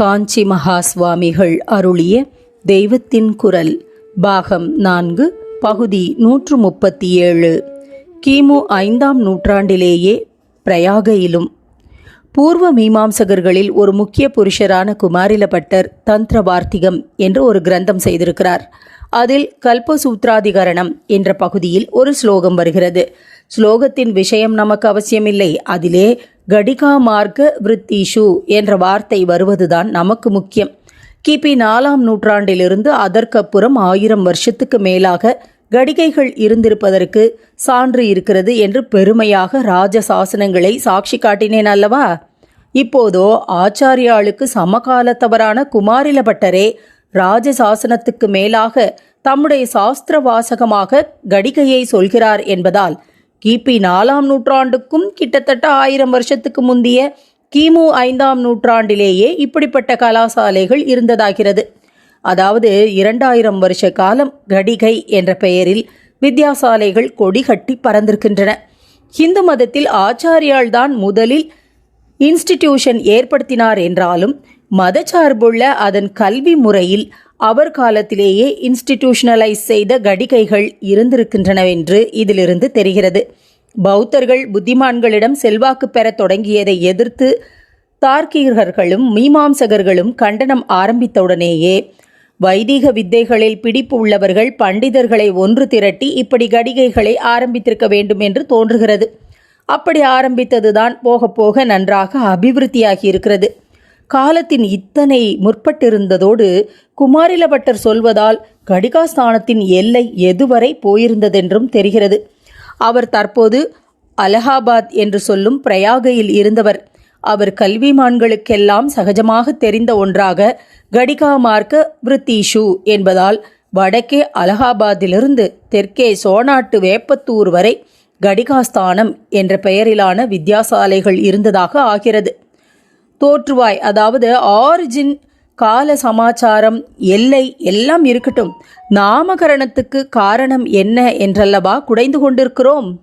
காஞ்சி மகா சுவாமிகள் அருளிய தெய்வத்தின் குரல் பாகம் நான்கு பகுதி நூற்று முப்பத்தி ஏழு கிமு ஐந்தாம் நூற்றாண்டிலேயே பிரயாகையிலும். பூர்வ மீமாம்சகர்களில் ஒரு முக்கிய புருஷரான குமாரிலபட்டர் தந்திர வார்த்திகம் என்று ஒரு கிரந்தம் செய்திருக்கிறார். அதில் கல்பசூத்ராதிகரணம் என்ற பகுதியில் ஒரு ஸ்லோகம் வருகிறது. ஸ்லோகத்தின் விஷயம் நமக்கு அவசியமில்லை. அதிலே கடிகா மார்க்க விருத்திஷு என்ற வார்த்தை வருவதுதான் நமக்கு முக்கியம். கிபி நாலாம் நூற்றாண்டிலிருந்து அதற்கப்புறம் ஆயிரம் வருஷத்துக்கு மேலாக கடிகைகள் இருந்திருப்பதற்கு சான்று இருக்கிறது என்று பெருமையாக ராஜ சாசனங்களை சாட்சி காட்டினேன் அல்லவா? இப்போதோ ஆச்சாரியாளுக்கு சமகாலத்தவரான குமாரிலபட்டரே ராஜ சாசனத்துக்கு மேலாக தம்முடைய சாஸ்திர வாசகமாக கடிகையை சொல்கிறார் என்பதால் கிபி நாலாம் நூற்றாண்டுக்கும் கிட்டத்தட்ட ஆயிரம் வருஷத்துக்கு முந்தைய கிமு ஐந்தாம் நூற்றாண்டிலேயே இப்படிப்பட்ட கலாசாலைகள் இருந்ததாகிறது. அதாவது இரண்டாயிரம் வருஷ காலம் கடிகை என்ற பெயரில் வித்யாசாலைகள் கொடி கட்டி பறந்திருக்கின்றன. ஹிந்து மதத்தில் ஆச்சாரியால் தான் முதலில் இன்ஸ்டிடியூஷன் ஏற்படுத்தினார் என்றாலும் மதச்சார்புள்ள அதன் கல்வி முறையில் அவர் காலத்திலேயே இன்ஸ்டிடியூஷனலைஸ் செய்த கடிகைகள் இருந்திருக்கின்றனவென்று இதிலிருந்து தெரிகிறது. பௌத்தர்கள் புத்திமான்களிடம் செல்வாக்கு பெறத் தொடங்கியதை எதிர்த்து தார்க்கீகர்களும் மீமாம்சகர்களும் கண்டனம் ஆரம்பித்தவுடனேயே வைதிக வித்தைகளில் பிடிப்பு உள்ளவர்கள் பண்டிதர்களை ஒன்று திரட்டி இப்படி கடிகைகளை ஆரம்பித்திருக்க வேண்டும் என்று தோன்றுகிறது. அப்படி ஆரம்பித்ததுதான் போக போக நன்றாக அபிவிருத்தியாகி இருக்கிறது. காலத்தின் இத்தனை முற்பட்டிருந்ததோடு குமாரிலபட்டர் சொல்வதால் கடிகாஸ்தானத்தின் எல்லை எதுவரை போயிருந்ததென்றும் தெரிகிறது. அவர் தற்போது அலகாபாத் என்று சொல்லும் பிரயாகையில் இருந்தவர். அவர் கல்விமான்களுக்கெல்லாம் சகஜமாக தெரிந்த ஒன்றாக கடிகா மார்க்க விருத்தீஷு என்பதால் வடக்கே அலகாபாத்திலிருந்து தெற்கே சோனாட்டு வேப்பத்தூர் வரை கடிகாஸ்தானம் என்ற பெயரிலான வித்யாசாலைகள் இருந்ததாக ஆகிறது. தோற்றுவாய். அதாவது ஆரிஜின் கால சமாச்சாரம் எல்லை எல்லாம் இருக்கட்டும். நாமகரணத்துக்கு காரணம் என்ன என்றல்லவா குடைந்து கொண்டிருக்கிறோம்?